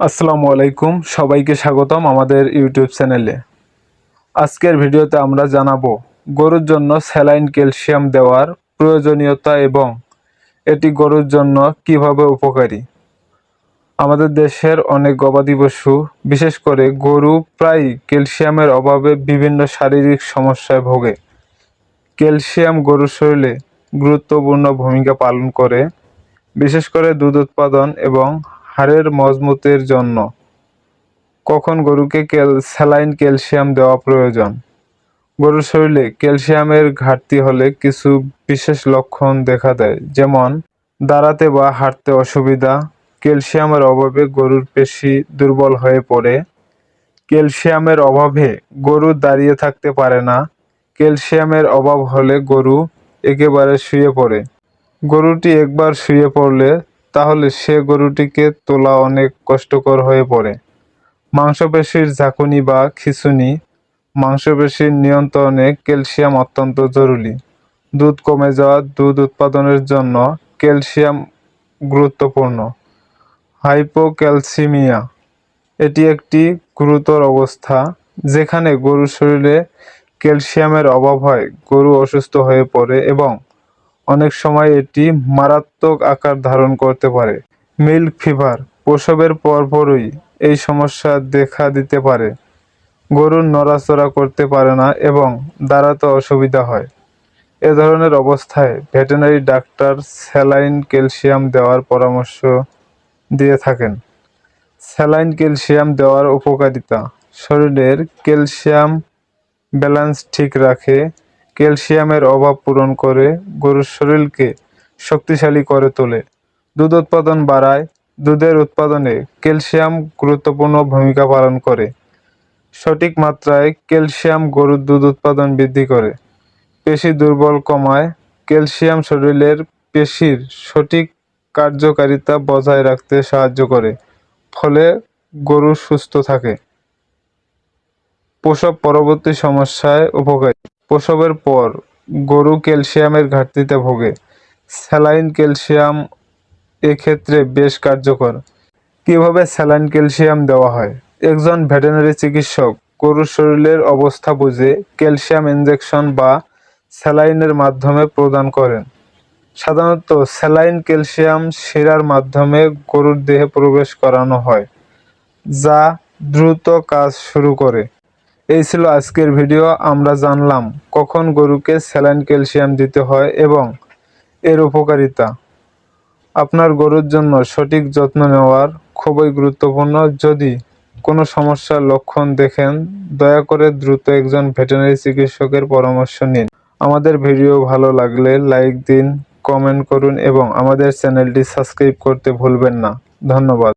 আসসালামু আলাইকুম, সবাইকে স্বাগতম আমাদের ইউটিউব চ্যানেলে। আজকের ভিডিওতে আমরা জানাব গরুর জন্য স্যালাইন ক্যালসিয়াম দেওয়ার প্রয়োজনীয়তা এবং এটি গরুর জন্য কীভাবে উপকারী। আমাদের দেশের অনেক গবাদি পশু, বিশেষ করে গরু প্রায় ক্যালসিয়ামের অভাবে বিভিন্ন শারীরিক সমস্যায় ভোগে। ক্যালসিয়াম গরুর শরীরে গুরুত্বপূর্ণ ভূমিকা পালন করে, বিশেষ করে দুধ উৎপাদন এবং হাড়ের মজবুতের জন্য। কখন গরুকে ক্যাল স্যালাইন ক্যালসিয়াম দেওয়া প্রয়োজন? গরুর শরীরে ক্যালসিয়ামের ঘাটতি হলে কিছু বিশেষ লক্ষণ দেখা দেয়, যেমন দাঁড়াতে বা হাঁটতে অসুবিধা, ক্যালসিয়ামের অভাবে গরুর পেশি দুর্বল হয়ে পড়ে, ক্যালসিয়ামের অভাবে গরু দাঁড়িয়ে থাকতে পারে না, ক্যালসিয়ামের অভাব হলে গরু একেবারে শুয়ে পড়ে। গরুটি একবার শুয়ে পড়লে তাহলে সে গরুটিকে তোলা অনেক কষ্টকর হয়ে পড়ে। মাংসপেশির ঝাঁকুনি বা খিঁচুনি মাংসপেশির নিয়ন্ত্রণে ক্যালসিয়াম অত্যন্ত জরুরি। দুধ কমে যাওয়া দুধ উৎপাদনের জন্য ক্যালসিয়াম গুরুত্বপূর্ণ। হাইপোক্যালসিমিয়া এটি একটি গুরুতর অবস্থা যেখানে গরুর শরীরে ক্যালসিয়ামের অভাব হয়, গরু অসুস্থ হয়ে পড়ে এবং অনেক সময় এটি মারাত্মক আকার ধারণ করতে পারে। মিল্ক ফিভার, প্রসবের পরপরই এই সমস্যা দেখা দিতে পারে। গরুর নড়াচড়া করতে পারে না এবং দাঁড়াতে অসুবিধা হয়। এ ধরনের অবস্থায় ভেটেরিনারি ডাক্তার স্যালাইন ক্যালসিয়াম দেওয়ার পরামর্শ দিয়ে থাকেন। স্যালাইন ক্যালসিয়াম দেওয়ার উপকারিতা, শরীরের ক্যালসিয়াম ব্যালেন্স ঠিক রাখে ক্যালসিয়ামের অভাব পূরণ করে গরুর শরীরকে শক্তিশালী করে তোলে। দুধ উৎপাদন বাড়ায়, দুধের উৎপাদনে ক্যালসিয়াম গুরুত্বপূর্ণ ভূমিকা পালন করে। সঠিক মাত্রায় ক্যালসিয়াম গরুর দুধ উৎপাদন বৃদ্ধি করে। পেশি দুর্বল কমায়, ক্যালসিয়াম শরীরের পেশির সঠিক কার্যকারিতা বজায় রাখতে সাহায্য করে, ফলে গরু সুস্থ থাকে। প্রসব পরবর্তী সমস্যায় উপকারী। প্রসবের পর গরু ক্যালসিয়ামের ঘাটতিতে ভোগে। স্যালাইন ক্যালসিয়াম এক্ষেত্রে বেশ কার্যকর। কীভাবে স্যালাইন ক্যালসিয়াম দেওয়া হয়? একজন ভেটেরিনারি চিকিৎসক গরুর শরীরের অবস্থা বুঝে ক্যালসিয়াম ইঞ্জেকশন বা স্যালাইনের মাধ্যমে প্রদান করেন। সাধারণত স্যালাইন ক্যালসিয়াম শিরার মাধ্যমে গরুর দেহে প্রবেশ করানো হয়, যা দ্রুত কাজ শুরু করে। এই ছিল আজকের ভিডিও, আমরা জানলাম কখন গরুকে স্যালাইন ক্যালসিয়াম দিতে হয় এবং এর উপকারিতা। আপনার গরুর জন্য সঠিক যত্ন নেওয়ার খুবই গুরুত্বপূর্ণ। যদি কোনো সমস্যার লক্ষণ দেখেন, দয়া করে দ্রুত একজন ভেটেরিনারি চিকিৎসকের পরামর্শ নিন। আমাদের ভিডিও ভালো লাগলে লাইক দিন, কমেন্ট করুন এবং আমাদের চ্যানেলটি সাবস্ক্রাইব করতে ভুলবেন না। ধন্যবাদ।